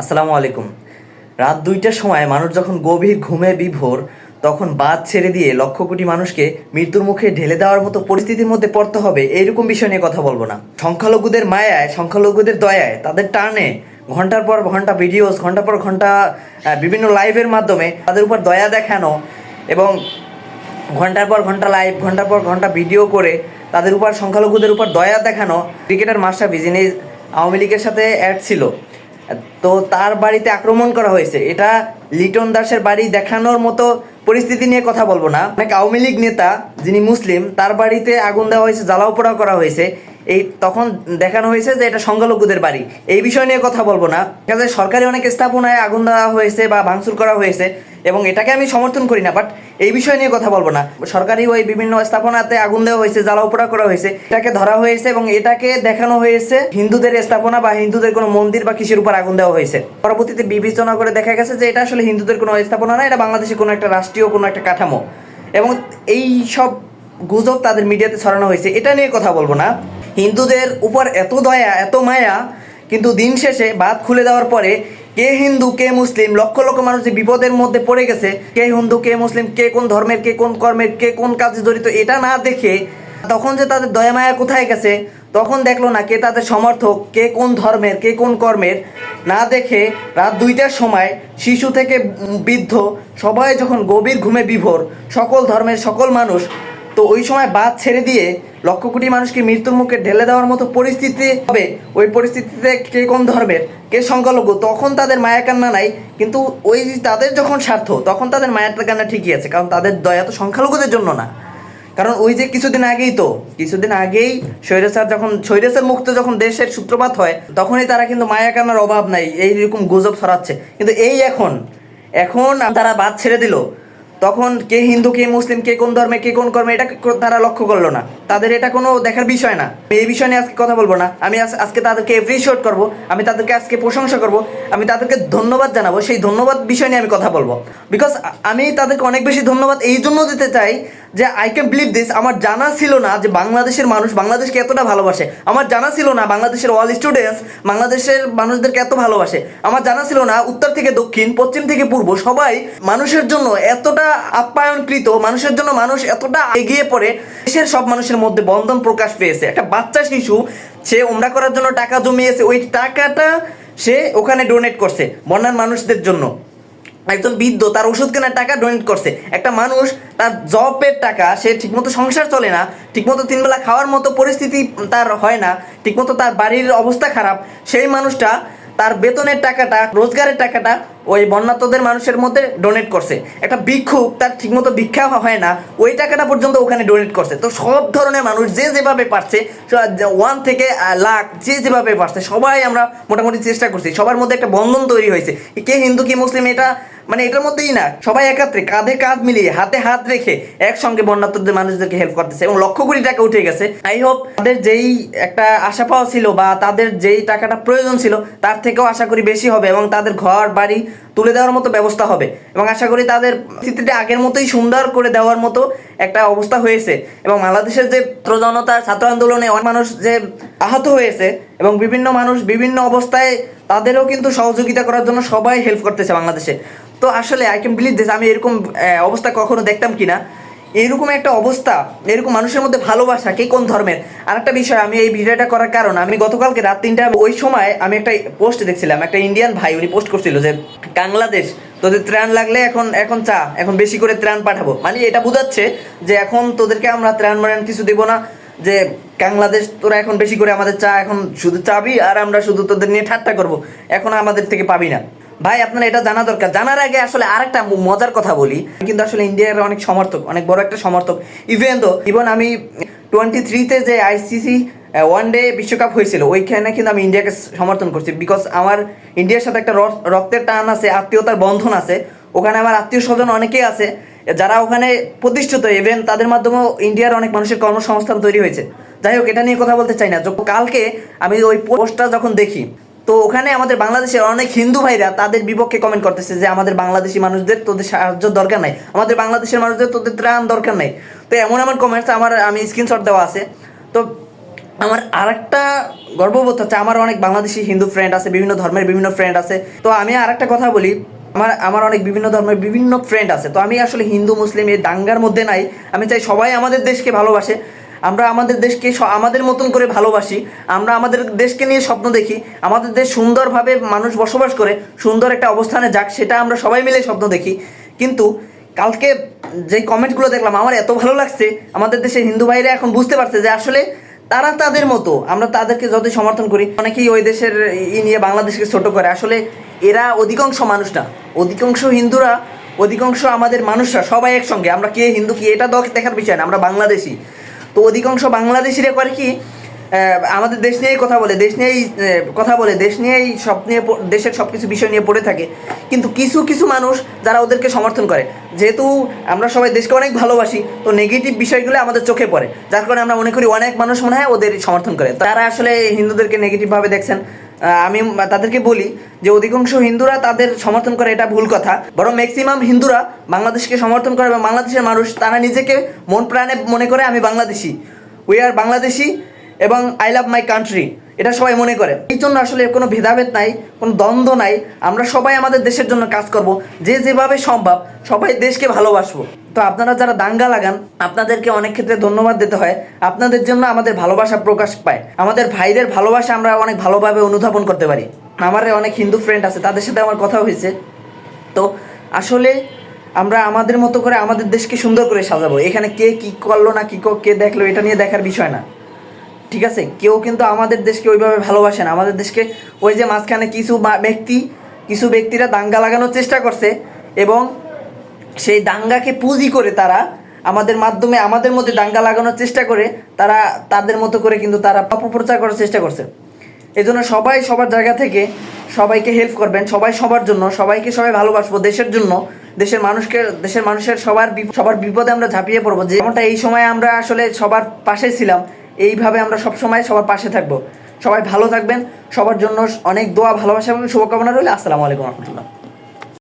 আসসালামু আলাইকুম। রাত দুইটার সময় মানুষ যখন গভীর ঘুমে বিভোর, তখন বাদ ছেড়ে দিয়ে লক্ষ কোটি মানুষকে মৃত্যুর মুখে ঢেলে দেওয়ার মতো পরিস্থিতির মধ্যে পড়তে হবে, এইরকম বিষয় নিয়ে কথা বলব না। সংখ্যালঘুদের মায়ায়, সংখ্যালঘুদের দয়ায়, তাদের টানে, ঘণ্টার পর ঘণ্টা ভিডিওস ঘণ্টার পর ঘণ্টা বিভিন্ন লাইভের মাধ্যমে তাদের উপর দয়া দেখানো এবং ঘণ্টার পর ঘণ্টা লাইভ ঘণ্টার পর ঘণ্টা ভিডিও করে তাদের উপর, সংখ্যালঘুদের উপর দয়া দেখানো। ক্রিকেটার মাস্টারফি যিনি আওয়ামী লীগের সাথে অ্যাড ছিল। তো তার বাড়িতে আক্রমণ করা হয়েছে। এটা লিটন দাসের বাড়ি দেখানোর মতো পরিস্থিতি নিয়ে কথা বলব না। অনেক আওয়ামী লীগ নেতা যিনি মুসলিম, তার বাড়িতে আগুন দেওয়া হয়েছে, জ্বালাও পোড়াও করা হয়েছে। এই তখন দেখানো হয়েছে যে এটা সংখ্যালঘুদের বাড়ি। এই বিষয় নিয়ে কথা বলব না। সরকারি অনেক স্থাপনায় আগুন দেওয়া হয়েছে বা ভাঙচুর করা হয়েছে। এবং এটাকে আমি সমর্থন করি না বাট এই বিষয় নিয়ে কথা বলব না। সরকারি ওই বিভিন্ন স্থাপনাতে আগুন দেওয়া হয়েছে জ্বালাও পোড়া করা হয়েছে, এটাকে ধরা হয়েছে এবং এটাকে দেখানো হয়েছে হিন্দুদের স্থাপনা বা হিন্দুদের কোনো মন্দির বা কিসের উপর আগুন দেওয়া হয়েছে। পরবর্তীতে বিবেচনা করে দেখা গেছে যে এটা আসলে হিন্দুদের কোনো স্থাপনা না, এটা বাংলাদেশের কোনো একটা রাষ্ট্রীয়, কোনো একটা কাঠামো। এবং এই সব গুজব তাদের মিডিয়াতে ছড়ানো হয়েছে, এটা নিয়ে কথা বলব না। হিন্দুদের উপর এত দয়া, এত মায়া, কিন্তু দিন শেষে বাদ খুলে দেওয়ার পরে কে হিন্দু, কে মুসলিম, লক্ষ লক্ষ মানুষ যে বিপদের মধ্যে পড়ে গেছে, কে হিন্দু, কে মুসলিম, কে কোন ধর্মের, কে কোন কর্মের, কে কোন কাজে জড়িত, এটা না দেখে তখন যে তাদের দয়া মায়া কোথায় গেছে, তখন দেখল না কে তাদের সমর্থক, কে কোন ধর্মের, কে কোন কর্মের। না দেখে রাত দুইটার সময় শিশু থেকে বৃদ্ধ সবাই যখন গভীর ঘুমে বিভোর, সকল ধর্মের সকল মানুষ তো ওই সময় বাদ ছেড়ে দিয়ে লক্ষ কোটি মানুষকে মৃত্যুর মুখে ঢেলে দেওয়ার মতো পরিস্থিতি হবে, ওই পরিস্থিতিতে কে কোন ধর্মের, কে সংখ্যালঘু, তখন তাদের মায়া কান্না নাই, কিন্তু ওই তাদের যখন স্বার্থ, তখন তাদের মায়ের কান্না ঠিকই আছে, কারণ তাদের দয়া তো সংখ্যালঘুদের জন্য না। কারণ ওই যে কিছুদিন আগেই তো, কিছুদিন আগেই স্বৈরাচার যখন স্বৈরাচার মুক্ত যখন দেশের সূত্রপাত হয়, তখনই তারা কিন্তু মায়া কান্নার অভাব নাই এইরকম গুজব ছড়াচ্ছে। কিন্তু এই এখন এখন তারা বাদ ছেড়ে দিল তখন কে হিন্দু, কে মুসলিম, কে কোন ধর্মে, কে কোন কর্মে, এটা তারা লক্ষ্য করল না। তাদের এটা কোনো দেখার বিষয় না। এই বিষয় নিয়ে আজকে কথা বলব না। আমি আজকে তাদেরকে অ্যাপ্রিসিয়েট করব। আমি তাদেরকে আজকে প্রশংসা করব। আমি তাদেরকে ধন্যবাদ জানাব। সেই ধন্যবাদ বিষয় নিয়ে আমি কথা বলব। বিকজ আমি তাদেরকে অনেক বেশি ধন্যবাদ এই জন্য দিতে চাই যে আই ক্যান বিলিভ দিস আমার জানা ছিল না যে বাংলাদেশের মানুষ বাংলাদেশকে এতটা ভালোবাসে। আমার জানা ছিল না বাংলাদেশের অল স্টুডেন্টস বাংলাদেশের মানুষদেরকে এত ভালোবাসে। আমার জানা ছিল না উত্তর থেকে দক্ষিণ, পশ্চিম থেকে পূর্ব সবাই মানুষের জন্য এতটা আপ্যায়নকৃত, মানুষের জন্য মানুষ এতটা এগিয়ে পড়ে, দেশের সব মানুষের মধ্যে বন্ধন প্রকাশ পেয়েছে। একটা বাচ্চা শিশু, সে ওমরা করার জন্য টাকা জমিয়েছে, ওই টাকাটা সে ওখানে ডোনেট করছে, বন্যার মানুষদের জন্য। একজন বৃদ্ধ তার ওষুধ কেনার টাকা ডোনেট করছে। একটা মানুষ তার জবের টাকা, সে ঠিকমতো সংসার চলে না, ঠিকমতো তিনবেলা খাওয়ার মতো পরিস্থিতি তার হয় না, ঠিকমতো তার বাড়ির অবস্থা খারাপ, সেই মানুষটা তার বেতনের টাকাটা, রোজগারের টাকাটা ওই বন্যাতদের মানুষের মধ্যে ডোনেট করছে। একটা ভিক্ষুক তার ঠিকমতো ভিক্ষা হয় না, ওই টাকাটা পর্যন্ত ওখানে ডোনেট করছে। তো সব ধরনের মানুষ যে যেভাবে পারছে ওয়ান থেকে লাখ যে যেভাবে পারছে, সবাই আমরা মোটামুটি চেষ্টা করছি। সবার মধ্যে একটা বন্ধন তৈরি হয়েছে। কে হিন্দু, কি মুসলিম, এটা মানে এটার মধ্যেই না, সবাই একাত্রে, কাঁধে কাঁধ মিলিয়ে, হাতে হাত রেখে একসঙ্গে বন্যাত্মদের মানুষদেরকে হেল্প করতেছে এবং লক্ষ কোটি টাকা উঠে গেছে। আই হোপ তাদের যেই একটা আশা পাওয়া ছিল বা তাদের যেই টাকাটা প্রয়োজন ছিল, তার থেকেও আশা করি বেশি হবে এবং তাদের ঘর বাড়ি তুলে দেওয়ার মতো ব্যবস্থা হবে। এবং আশা করি তাদের স্থিতিটা আগের মতোই সুন্দর করে দেওয়ার মতো একটা অবস্থা হয়েছে। এবং বাংলাদেশের যে ছাত্র জনতা ছাত্র আন্দোলনে অনেক মানুষ যে আহত হয়েছে এবং বিভিন্ন মানুষ বিভিন্ন অবস্থায় তাদেরও কিন্তু সহযোগিতা করার জন্য সবাই হেল্প করতেছে বাংলাদেশে। তো আসলে আই ক্যান বিলিভ দিস আমি এরকম অবস্থা কখনো দেখতাম কিনা। এরকম একটা অবস্থা, এরকম মানুষের মধ্যে ভালোবাসা, কে কোন ধর্মের? আরেকটা বিষয়, আমি এই ভিডিওটা করার কারণ, আমি গতকালকে রাত তিনটা, ওই সময় আমি একটা পোস্ট দেখছিলাম, একটা ইন্ডিয়ান ভাই উনি পোস্ট করছিল যে, বাংলাদেশ, তোদের ত্রাণ লাগলে এখন এখন চা, এখন বেশি করে ত্রাণ পাঠাবো। মানে এটা বোঝাচ্ছে যে এখন তোদেরকে আমরা ত্রাণ মারান কিছু দেবো না, যে বাংলাদেশ তোরা এখন বেশি করে আমাদের চা, এখন শুধু চাবি, আর আমরা শুধু তোদের নিয়ে ঠাট্টা করব, এখন আমাদের থেকে পাবি না। ভাই, আপনার এটা জানা দরকার। জানার আগে আসলে আরেকটা মজার কথা বলি। কিন্তু আসলে ইন্ডিয়ার অনেক সমর্থক, অনেক বড় একটা সমর্থক। ইভেন তো ইভেন আমি টোয়েন্টি থ্রিতে যে আইসিসি ওয়ান ডে বিশ্বকাপ হয়েছিল, ওইখানে কিন্তু আমি ইন্ডিয়াকে সমর্থন করছি। বিকজ আমার ইন্ডিয়ার সাথে একটা রক্তের টান আছে, আত্মীয়তার বন্ধন আছে। ওখানে আমার আত্মীয় স্বজন অনেকেই আছে, যারা ওখানে প্রতিষ্ঠিত। ইভেন তাদের মাধ্যমেও ইন্ডিয়ার অনেক মানুষের কর্মসংস্থান তৈরি হয়েছে। যাই হোক, এটা নিয়ে কথা বলতে চাই না। কালকে আমি ওই পোস্টটা যখন দেখি তো ওখানে আমাদের বাংলাদেশের অনেক হিন্দু ভাইরা তাদের বিপক্ষে কমেন্ট করতেছে যে আমাদের বাংলাদেশি মানুষদের তোদের সাহায্য দরকার নাই। আমাদের বাংলাদেশের মানুষদের তোদের ত্রাণ দরকার নাই। তো এমন এমন কমেন্টস আমার, আমি স্ক্রিনশট দেওয়া আছে। তো আমার আরেকটা গর্ববোধ হচ্ছে, আমার অনেক বাংলাদেশি হিন্দু ফ্রেন্ড আছে, বিভিন্ন ধর্মের বিভিন্ন ফ্রেন্ড আছে। তো আমি আরেকটা কথা বলি, আমার আমার অনেক বিভিন্ন ধর্মের বিভিন্ন ফ্রেন্ড আছে। তো আমি আসলে হিন্দু, মুসলিম এই দাঙ্গার মধ্যে নাই। আমি চাই সবাই আমাদের দেশকে ভালোবাসে। আমরা আমাদের দেশকে আমাদের মতন করে ভালোবাসি, আমরা আমাদের দেশকে নিয়ে স্বপ্ন দেখি, আমাদের দেশ সুন্দরভাবে মানুষ বসবাস করে, সুন্দর একটা অবস্থানে যাক, সেটা আমরা সবাই মিলে স্বপ্ন দেখি। কিন্তু কালকে যে কমেন্টগুলো দেখলাম, আমার এত ভালো লাগছে, আমাদের দেশের হিন্দু ভাইরা এখন বুঝতে পারছে যে আসলে তারা তাদের মতো, আমরা তাদেরকে যতই সমর্থন করি, অনেকেই ওই দেশের ই নিয়ে বাংলাদেশকে ছোট করে, আসলে এরা অধিকাংশ মানুষ না, অধিকাংশ হিন্দুরা, অধিকাংশ আমাদের মানুষরা সবাই একসঙ্গে, আমরা কে হিন্দু, কি এটা দেখার বিষয় না, আমরা বাংলাদেশি। তো অধিকাংশ বাংলাদেশিরা করে কি আমাদের দেশ নিয়েই কথা বলে, দেশ নিয়েই কথা বলে, দেশ নিয়েই সব নিয়ে দেশের সব কিছু বিষয় নিয়ে পড়ে থাকে। কিন্তু কিছু কিছু মানুষ যারা ওদেরকে সমর্থন করে, যেহেতু আমরা সবাই দেশকে অনেক ভালোবাসি, তো নেগেটিভ বিষয়গুলো আমাদের চোখে পড়ে। যার কারণে আমরা মনে করি অনেক মানুষ মনে হয় ওদের সমর্থন করে। তারা আসলে হিন্দুদেরকে নেগেটিভভাবে দেখছেন। আমি তাদেরকে বলি যে অধিকাংশ হিন্দুরা তাদের সমর্থন করে, এটা ভুল কথা। বরং ম্যাক্সিমাম হিন্দুরা বাংলাদেশকে সমর্থন করে এবং বাংলাদেশের মানুষ, তারা নিজেকে মন প্রাণে মনে করে, আমি বাংলাদেশি। উই আর বাংলাদেশি এবং আই লাভ মাই কান্ট্রি এটা সবাই মনে করে। এই জন্য আসলে কোনো ভেদাভেদ নাই, কোনো দ্বন্দ্ব নাই। আমরা সবাই আমাদের দেশের জন্য কাজ করব, যে যেভাবে সম্ভব সবাই দেশকে ভালোবাসবো। তো আপনারা যারা দাঙ্গা লাগান, আপনাদেরকে অনেক ক্ষেত্রে ধন্যবাদ দিতে হয়। আপনাদের জন্য আমাদের ভালোবাসা প্রকাশ পায়। আমাদের ভাইদের ভালোবাসা আমরা অনেক ভালোভাবে অনুধাবন করতে পারি। আমার অনেক হিন্দু ফ্রেন্ড আছে, তাদের সাথে আমার কথা হয়েছে। তো আসলে আমরা আমাদের মতো করে আমাদের দেশকে সুন্দর করে সাজাবো। এখানে কে কি করল না কি ক- দেখল, এটা নিয়ে দেখার বিষয় না। ঠিক আছে? কেউ কিন্তু আমাদের দেশকে ওইভাবে ভালোবাসে না। আমাদের দেশকে ওই যে মাঝখানে কিছু ব্যক্তি, কিছু ব্যক্তিরা দাঙ্গা লাগানোর চেষ্টা করছে এবং সেই দাঙ্গাকে পুঁজি করে তারা আমাদের মাধ্যমে, আমাদের মধ্যে দাঙ্গা লাগানোর চেষ্টা করে, তারা তাদের মতো করে কিন্তু তারা অপপ্রচার করার চেষ্টা করছে। এই জন্য সবাই সবার জায়গা থেকে সবাইকে হেল্প করবেন, সবাই সবার জন্য, সবাইকে সবাই ভালোবাসবো দেশের জন্য। দেশের মানুষকে, দেশের মানুষের সবার সবার বিপদে আমরা ঝাঁপিয়ে পড়ব। যেমনটা এই সময় আমরা আসলে সবার পাশে ছিলাম এইভাবে আমরা সব সময় সবার পাশে থাকব। সবাই ভালো থাকবেন, সবার জন্য অনেক দোয়া, ভালোবাসা এবং শুভকামনা রইলে। আসসালামু আলাইকুম রহমতুল্লাহ।